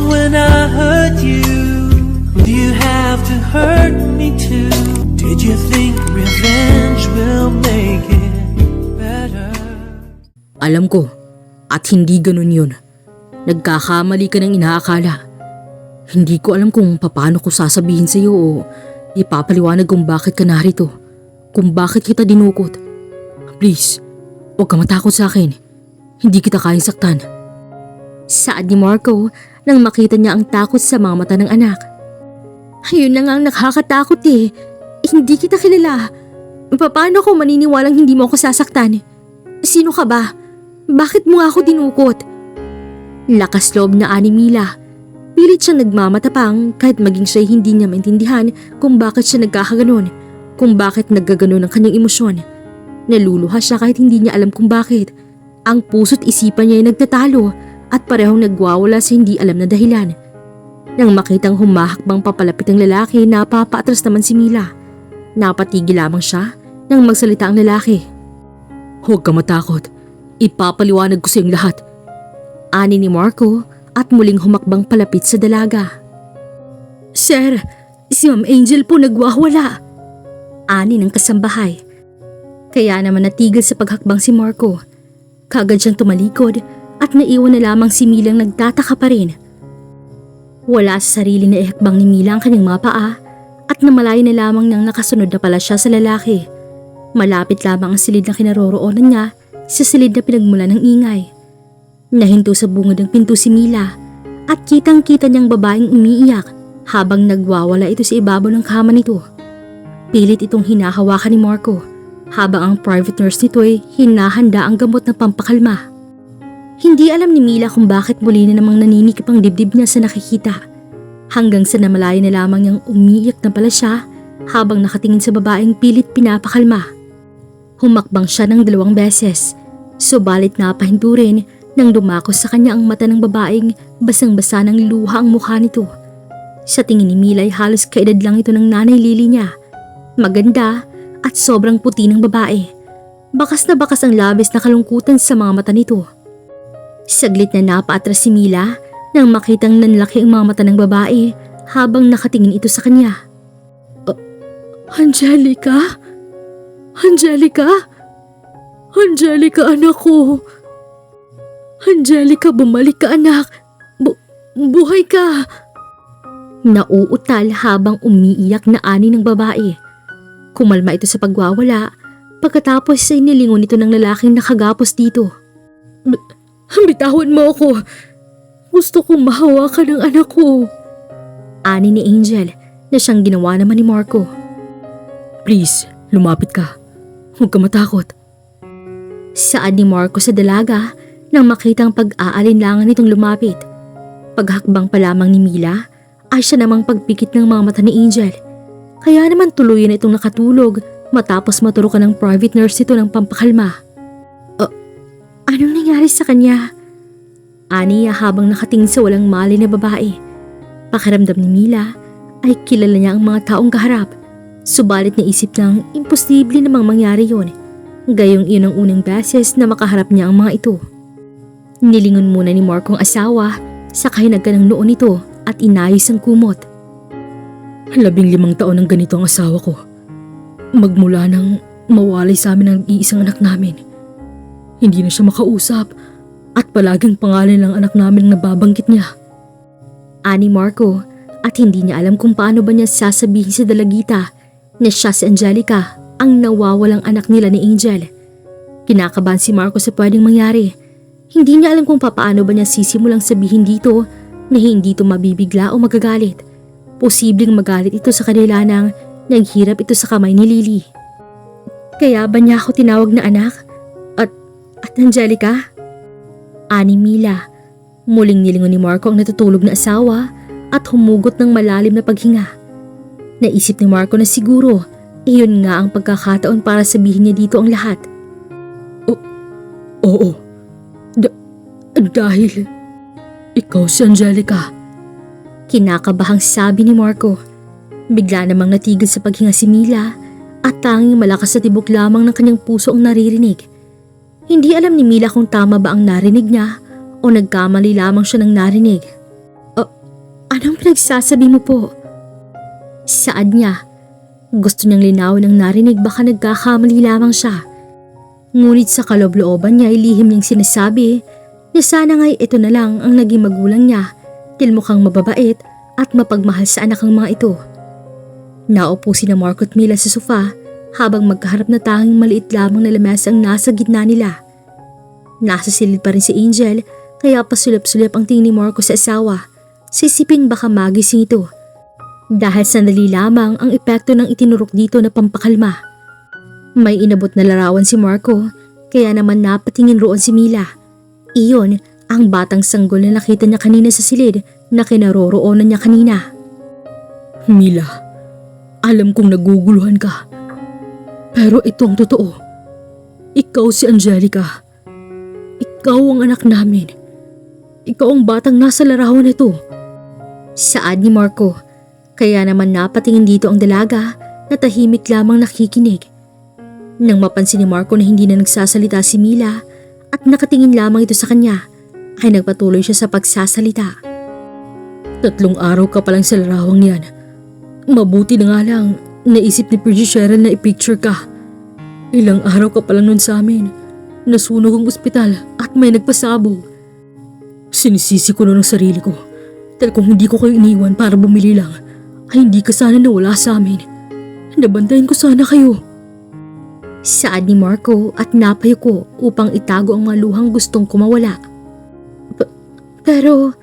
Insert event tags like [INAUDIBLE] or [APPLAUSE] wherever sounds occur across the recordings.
wrong when I hurt you? Do you have to hurt me too? Did you think revenge will make it better? Alam ko, at hindi ganun yun. Nagkakamali ka ng inaakala. Hindi ko alam kung paano ko sasabihin sa iyo o ipapaliwanag kung bakit ka narito. Kung bakit kita dinukot. Please, huwag ka matakot sa akin. Hindi kita kayang saktan. Saad ni Marco nang makita niya ang takot sa mga mata ng anak. Ayun na nga ang nakakatakot eh. Hindi kita kilala. Paano ko maniniwalang hindi mo ako sasaktan? Sino ka ba? Bakit mo ako dinukot? Lakas loob na ani Mila. Pilit siyang nagmamatapang kahit maging siya hindi niya maintindihan kung bakit siya nagkakaganon, kung bakit naggaganon ang kanyang emosyon. Naluluha siya kahit hindi niya alam kung bakit. Ang puso't isipan niya ay nagtatalo at parehong nagwawala sa hindi alam na dahilan. Nang makitang humahakbang papalapit ang lalaki, napapaatras naman si Mila. Napatigil lamang siya nang magsalita ang lalaki. Huwag ka matakot. Ipapaliwanag ko sa iyong lahat. Ani ni Marco at muling humakbang palapit sa dalaga. Sir, si Ma'am Angel po nagwawala. Ani ng kasambahay. Kaya naman natigil sa paghakbang si Marco. Kagad siyang tumalikod at naiwan na lamang si Milang nagtataka pa rin. Wala sa sarili na ihakbang ni Mila ang kanyang mga paa at namalay na lamang nang nakasunod na pala siya sa lalaki. Malapit lamang ang silid na kinaroroonan niya sa silid na pinagmula ng ingay. Nahinto sa bungad ng pinto si Mila at kitang-kita niyang babaeng umiiyak habang nagwawala ito sa ibabaw ng kama nito. Pilit itong hinahawakan ni Marco habang ang private nurse nito ay hinahanda ang gamot na pampakalma. Hindi alam ni Mila kung bakit muli na namang naninikip ang dibdib niya sa nakikita. Hanggang sa namalaya na lamang niyang umiiyak na pala siya habang nakatingin sa babaeng pilit pinapakalma. Humakbang siya ng dalawang beses, subalit napahinto rin nang dumako sa kanya ang mata ng babaeng basang-basa ng luha ang mukha nito. Sa tingin ni Mila ay halos kaedad lang ito ng nanay Lily niya. Maganda at sobrang puti ng babae. Bakas na bakas ang labis na kalungkutan sa mga mata nito. Saglit na napaatras si Mila nang makitang nanlaki ang mga mata ng babae habang nakatingin ito sa kanya. "Ah, Angelica? Angelica? Angelica anak ko. Angelica bumalik ka anak. Bu- buhay ka. Nauutal habang umiiyak na ani ng babae. Kumalma ito sa pagwawala pagkatapos ay nilingon ito ng lalaking nakagapos dito. Bitawan mo ako. Gusto kong mahawakan ng anak ko. Ani ni Angel na siyang ginawa naman ni Marco. Please, lumapit ka. Huwag ka matakot. Saad ni Marco sa dalaga nang makitang pag-aalinlangan nitong lumapit. Paghakbang pa lamang ni Mila ay siya namang pagpikit ng mga mata ni Angel. Kaya naman tuluyan itong nakatulog matapos maturukan ng private nurse ito ng pampakalma. Anong nangyari sa kanya? Aniya habang nakatingin sa walang mali na babae. Pakiramdam ni Mila ay kilala niya ang mga taong kaharap. Subalit naisip niyang imposible namang mangyari yon. Gayong iyon ang unang beses na makaharap niya ang mga ito. Nilingon muna ni Mark ang asawa sa kahinagka ng noon nito at inayos ang kumot. Labing limang taon ang ganito ang asawa ko. Magmula nang mawalay sa amin ang iisang anak namin. Hindi na siya makausap at palaging pangalan ng anak namin ang nababanggit niya. Ani Marco at hindi niya alam kung paano ba niya sasabihin sa dalagita na siya si Angelica ang nawawalang anak nila ni Angel. Kinakabahan si Marco sa pwedeng mangyari. Hindi niya alam kung papaano ba niya sisimulang sabihin dito na hindi ito mabibigla o magagalit. Posibleng magalit ito sa kanila nang naghirap ito sa kamay ni Lily. Kaya ba niya ako tinawag na anak? At, Angelica? Ani Mila. Muling nilingon ni Marco ang natutulog na asawa at humugot ng malalim na paghinga. Naisip ni Marco na siguro iyon nga ang pagkakataon para sabihin niya dito ang lahat. O- oo. Da- dahil ikaw si Angelica. Kinakabahang sabi ni Marco. Bigla namang natigil sa paghinga si Mila at tanging malakas sa tibok lamang ng kanyang puso ang naririnig. Hindi alam ni Mila kung tama ba ang narinig niya o nagkamali lamang siya ng narinig. "A- pinagsasabi mo po? Saad niya. Gusto niyang linawin ang narinig baka nagkakamali lamang siya. Ngunit sa kaloob-looban niya ay lihim niyang sinasabi na sana nga'y ito na lang ang naging magulang niya dahil mukhang mababait at mapagmahal sa anak ang mga ito. Naupo si na Marco at Mila sa sofa habang magkaharap na tanging maliit lamang na lamesa ang nasa gitna nila. Nasa silid pa rin si Angel kaya pasulap-sulap ang tingin ni Marco sa asawa. Sisiping baka magising ito. Dahil sandali lamang ang epekto ng itinurok dito na pampakalma. May inabot na larawan si Marco kaya naman napatingin roon si Mila. Iyon ang batang sanggol na nakita niya kanina sa silid na kinaroroonan niya kanina. Mila, alam kong naguguluhan ka. Pero ito ang totoo. Ikaw si Angelica. Ikaw ang anak namin. Ikaw ang batang nasa larawan nito. Saad ni Marco. Kaya naman napatingin dito ang dalaga na tahimik lamang nakikinig. Nang mapansin ni Marco na hindi na nagsasalita si Mila at nakatingin lamang ito sa kanya, ay nagpatuloy siya sa pagsasalita. Tatlong araw ka palang sa larawang yan. Mabuti na nga lang, naisip ni Percy Cheryl na i-picture ka. Ilang araw ka palang nun sa amin. Nasunog ang ospital at may nagpasabog. Sinisisi ko nun ang sarili ko. Dahil kung hindi ko kayo iniwan para bumili lang, ay hindi ka sana nawala sa amin. Nabantayan ko sana kayo. Saad ni Marco at napayo ko upang itago ang mga luhang gustong kumawala. P- pero,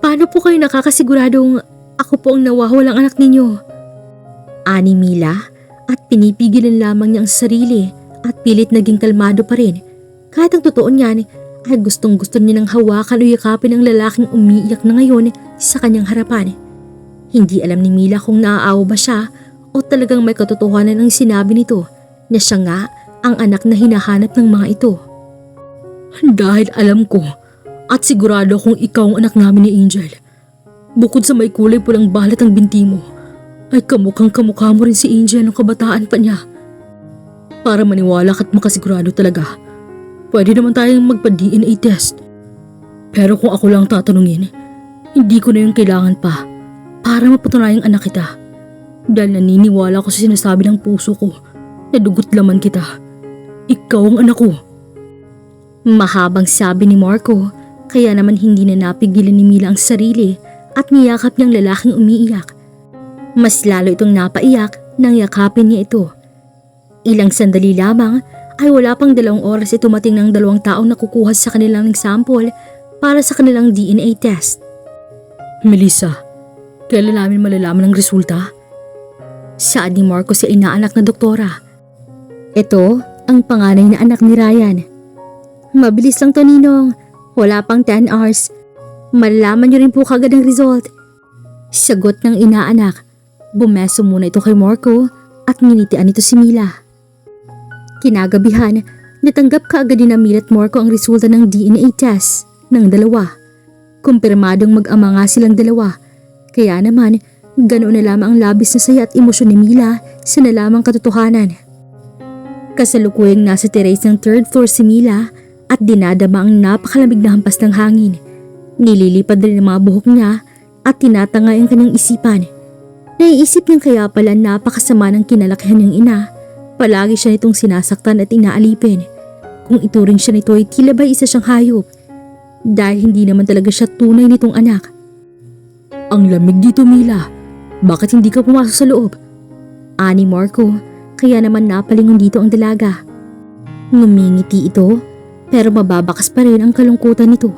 paano po kayo nakakasiguradong ako po ang nawawalang anak ninyo? Ani Mila at pinipigilan lamang niya ang sarili at pilit naging kalmado pa rin. Kahit ang totoo niyan ay gustong gusto niya ng hawakan o yakapin ang lalaking umiiyak na ngayon sa kanyang harapan. Hindi alam ni Mila kung naaawa ba siya o talagang may katotohanan ang sinabi nito na siya nga ang anak na hinahanap ng mga ito. Dahil alam ko at sigurado kung ikaw ang anak namin ni Angel. Bukod sa may kulay pulang balat ang binti mo, ay kamukhang kamukha mo rin si Angel nung kabataan pa niya. Para maniwala ka't makasigurado talaga, pwede naman tayong magpa-DNA test. Pero kung ako lang tatanungin, hindi ko na yung kailangan pa para mapatunayang anak kita. Dahil naniniwala ko sa sinasabi ng puso ko na dugot laman kita. Ikaw ang anak ko. Mahabang sabi ni Marco, kaya naman hindi na napigilan ni Mila ang sarili at niyakap niyang lalaking umiiyak. Mas lalo itong napaiyak nang yakapin niya ito. Ilang sandali lamang ay wala pang dalawang oras ito mating ng dalawang taong nakukuha sa kanilang sample para sa kanilang DNA test. Melissa, kailan namin malalaman ang resulta? Saad ni Marco sa inaanak na doktora. Ito ang panganay na anak ni Ryan. Mabilis lang to Ninong. Wala pang 10 hours. Malalaman niyo rin po kagad ang result. Sagot ng inaanak. Bumeso muna ito kay Marco at nginitian ito si Mila. Kinagabihan, natanggap kaagad ni Mila at Marco ang resulta ng DNA test ng dalawa. Kumpirmadong mag-ama nga silang dalawa. Kaya naman, ganoon na lamang ang labis na saya at emosyon ni Mila sa nalamang katotohanan. Kasalukuyang nasa terrace ng third floor si Mila at dinadama ang napakalamig na hampas ng hangin. Nililipad rin ang mga buhok niya at tinatangay ang kanyang isipan. Naiisip niyang kaya pala napakasama ng kinalakihan niyang ina. Palagi siya nitong sinasaktan at inaalipin. Kung ituring siya nito ay tila ba isa siyang hayop. Dahil hindi naman talaga siya tunay nitong anak. Ang lamig dito Mila. Bakit hindi ka pumasok sa loob? Ani Marco, kaya naman napalingon dito ang dalaga. Ngumingiti ito, pero mababakas pa rin ang kalungkutan nito.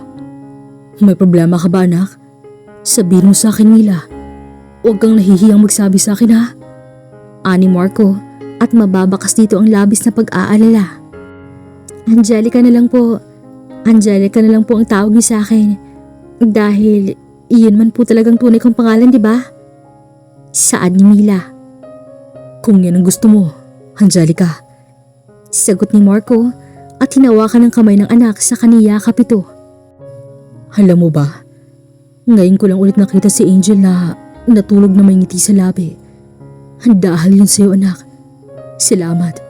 May problema ka ba anak? Sabihin mo sa akin Mila. Huwag kang nahihiyang magsabi sa akin ha. Ani Marco at mababakas dito ang labis na pag-aalala. Angelica na lang po. Angelica na lang po ang tawag niyo sa akin. Dahil iyon man po talagang tunay kong pangalan, di ba? Saad ni Mila. Kung yan ang gusto mo, Angelica. Sagot ni Marco at hinawakan ng kamay ng anak sa kaniyakap ito. Alam mo ba, ngayon ko lang ulit nakita si Angel na natulog na may ngiti sa labi. Dahil yun sa'yo anak. Salamat.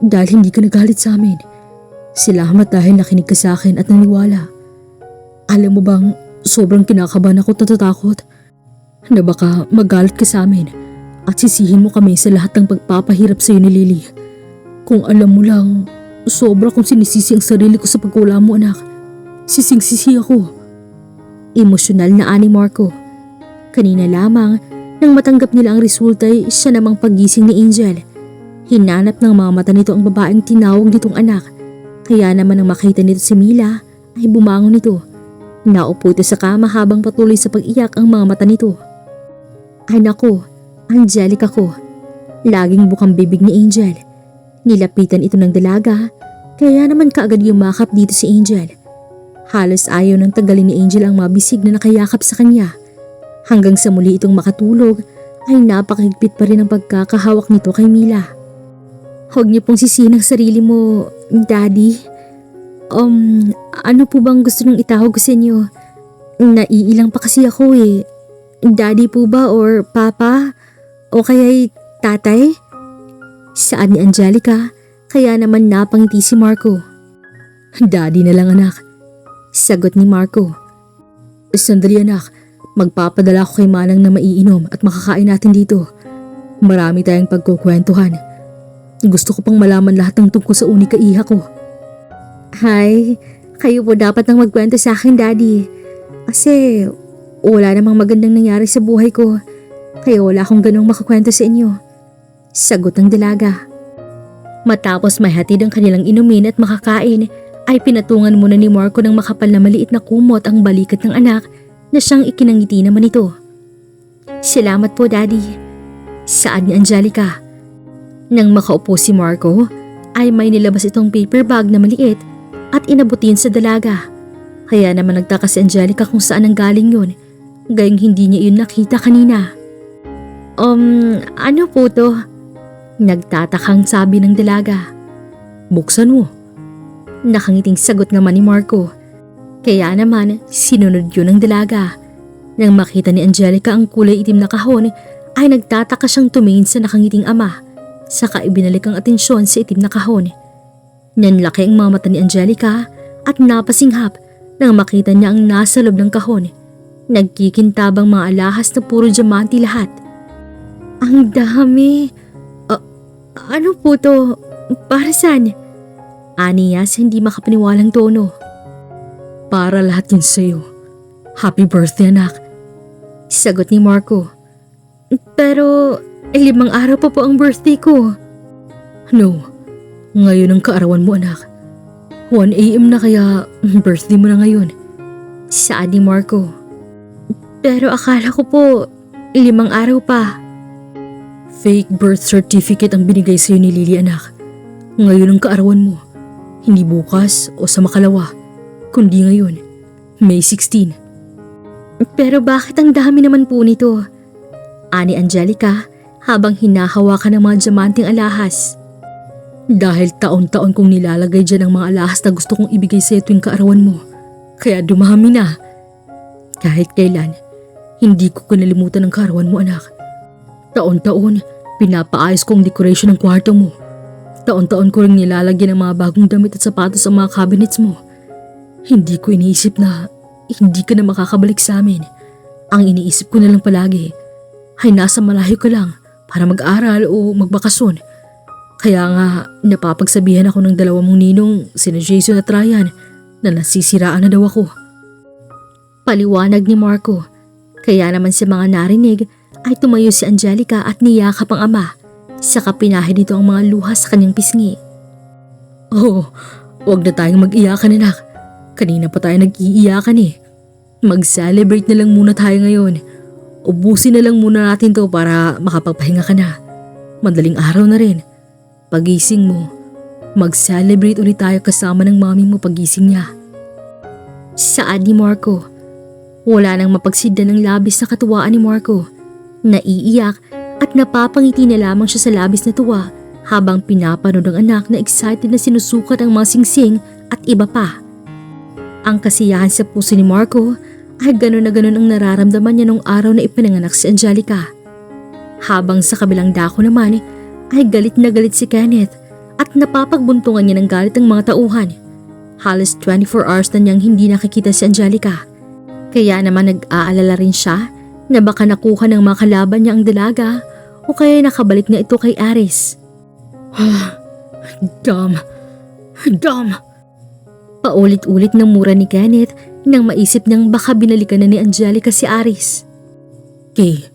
Dahil hindi ka nagalit sa amin. Salamat dahil nakinig ka sa akin at naniwala. Alam mo bang sobrang kinakabahan ako at natatakot na baka magalit ka sa amin at sisihin mo kami sa lahat ng pagpapahirap sa iyo ni Lily. Kung alam mo lang, sobra kong sinisisi ang sarili ko sa pagkula mo anak. Sising-sisi ako. Emosyonal na ani Marco. Kanina lamang, nang matanggap nila ang resulta ay siya namang pagising ni Angel. Hinanap ng mga mata nito ang babaeng tinawag nitong anak. Kaya naman nang makita nito si Mila, ay bumangon nito. Naupo ito sa kama habang patuloy sa pag-iyak ang mga mata nito. Ay nako, Angelica ko. Laging bukang bibig ni Angel. Nilapitan ito ng dalaga, kaya naman kaagad yumakap dito si Angel. Halos ayaw ng tagalin ni Angel ang mabisig na nakayakap sa kanya. Hanggang sa muli itong makatulog, ay napakahigpit pa rin ang pagkakahawak nito kay Mila. Huwag niyo pong sisihin ang sarili mo, Daddy. Um, ano po bang gusto nang itawag ko sa inyo? Naiilang pa kasi ako eh. Daddy po ba or Papa? O kaya'y tatay? Saan ni Angelica? Kaya naman napangiti si Marco. Daddy na lang anak. Sagot ni Marco. Sandali anak, magpapadala ko kay Manang na maiinom at makakain natin dito. Marami tayong pagkukwentuhan. Gusto ko pang malaman lahat ng tungkol sa unika iha ko. Hay, kayo po dapat nang magkwento sa akin, Daddy. Kasi wala namang magandang nangyari sa buhay ko. Kaya wala akong ganong makakwento sa inyo. Sagot ng dalaga. Matapos may hatid ang kanilang inumin at makakain, ay pinatungan muna ni Marco ng makapal na maliit na kumot ang balikat ng anak na siyang ikinangiti naman ito. Salamat po, Daddy. Saan ni Angelica? Nang makaupo si Marco, ay may nilabas itong paper bag na maliit at inabutin sa dalaga. Kaya naman nagtaka si Angelica kung saan ang galing yun, gayong hindi niya yun nakita kanina. Um, ano po to? Nagtatakang sabi ng dalaga. Buksan mo. Nakangiting sagot naman ni Marco. Kaya naman, sinunod yun ng dalaga. Nang makita ni Angelica ang kulay itim na kahon, ay nagtataka siyang tumingin sa nakangiting ama. Saka ibinalik ang atensyon sa itim na kahon. Nanlaki ang mga mata ni Angelica at napasinghap nang makita niya ang nasa loob ng kahon. Nagkikintabang mga alahas na puro diamante lahat. Ang dami. A- ano po to? Para saan? Aniya sa hindi makapaniwalang tono. Para lahat yun sa'yo. Happy birthday anak. Sagot ni Marco. Pero limang araw pa po ang birthday ko. No, ngayon ang kaarawan mo anak. 1am na kaya [LAUGHS] birthday mo na ngayon. Saan ni Marco? Pero akala ko po limang araw pa. Fake birth certificate ang binigay sa'yo ni Lily anak. Ngayon ang kaarawan mo. Hindi bukas o sa makalawa, kundi ngayon, May 16. Pero bakit ang dami naman po nito? Ani Angelica habang hinahawakan ng mga diamanting alahas. Dahil taon-taon kong nilalagay dyan ang mga alahas na gusto kong ibigay sa tuwing kaarawan mo. Kaya dumami na. Kahit kailan, hindi ko kinalimutan ang kaarawan mo anak. Taon-taon, pinapaayos ko ang decoration ng kwarto mo. Taon-taon ko rin nilalagyan ng mga bagong damit at sapatos sa mga cabinets mo. Hindi ko iniisip na hindi ka na makakabalik sa amin. Ang iniisip ko na lang palagi ay nasa malayo ka lang para mag-aral o magbakasyon. Kaya nga napapagsabihan ako ng dalawa mong ninong, sina Jason at Ryan, na nasisiraan na daw ako. Paliwanag ni Marco. Kaya naman sa mga narinig ay tumayo si Angelica at niyakap ang ama. Saka pinahid nito ang mga luha sa kanyang pisngi. Oh, wag na tayong mag-iyakan anak. Kanina pa tayo nag-iiyakan eh. Mag-celebrate na lang muna tayo ngayon. Ubusin na lang muna natin to para makapagpahinga ka na. Madaling araw na rin. Pagising mo, mag-celebrate ulit tayo kasama ng mami mo pagising niya. Saan ni Marco? Wala nang mapagsidda ng labis na katuwaan ni Marco. Naiiyak at napapangiti na lamang siya sa labis na tuwa habang pinapanood ang anak na excited na sinusukat ang mga singsing at iba pa. Ang kasiyahan sa puso ni Marco ay gano'n na gano'n ang nararamdaman niya nung araw na ipinanganak si Angelica. Habang sa kabilang dako naman ay galit na galit si Kenneth at napapagbuntungan niya ng galit ang mga tauhan. Halos 24 hours na niyang hindi nakikita si Angelica. Kaya naman nag-aalala rin siya na baka nakuha ng mga kalaban niya ang dalaga o kaya nakabalik na ito kay Aris. [SIGHS] Dumb. Dumb. Paulit-ulit ng mura ni Kenneth nang maisip niyang baka binalikan na ni Angelica si Aris. Kay,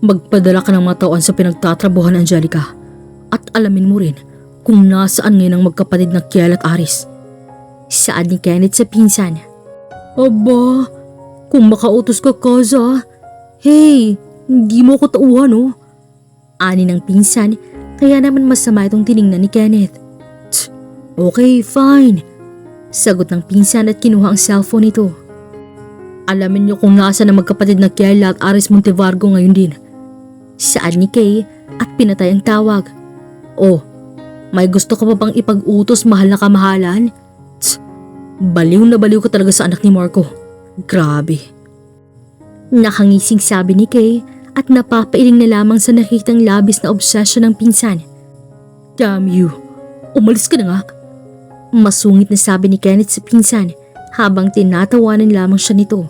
magpadala ka ng mga tauan sa pinagtatrabuhan ni Angelica at alamin mo rin kung nasaan ngayon ang magkapatid na Kiel at Aris. Saad ni Kenneth sa pinsan. Aba, kung makautos ka kaza, hey, hindi mo ko tauhan oh. Ani ng pinsan, kaya naman masama itong tiningnan ni Kenneth. Tsk, okay, fine. Sagot ng pinsan at kinuha ang cellphone nito. Alamin niyo kung nasa na magkapatid na Kiela at Aris Montevargo ngayon din. Saan ni Kay at pinatay ang tawag. Oh, may gusto ka pa bang ipag-utos mahal na kamahalan? Tsk, baliw na baliw ka talaga sa anak ni Marco. Grabe. Nakangising sabi ni Kay at napapailing na lamang sa nakitang labis na obsession ng pinsan. Damn you. Umalis ka na nga. Masungit na sabi ni Kenneth sa pinsan habang tinatawanan lamang siya nito.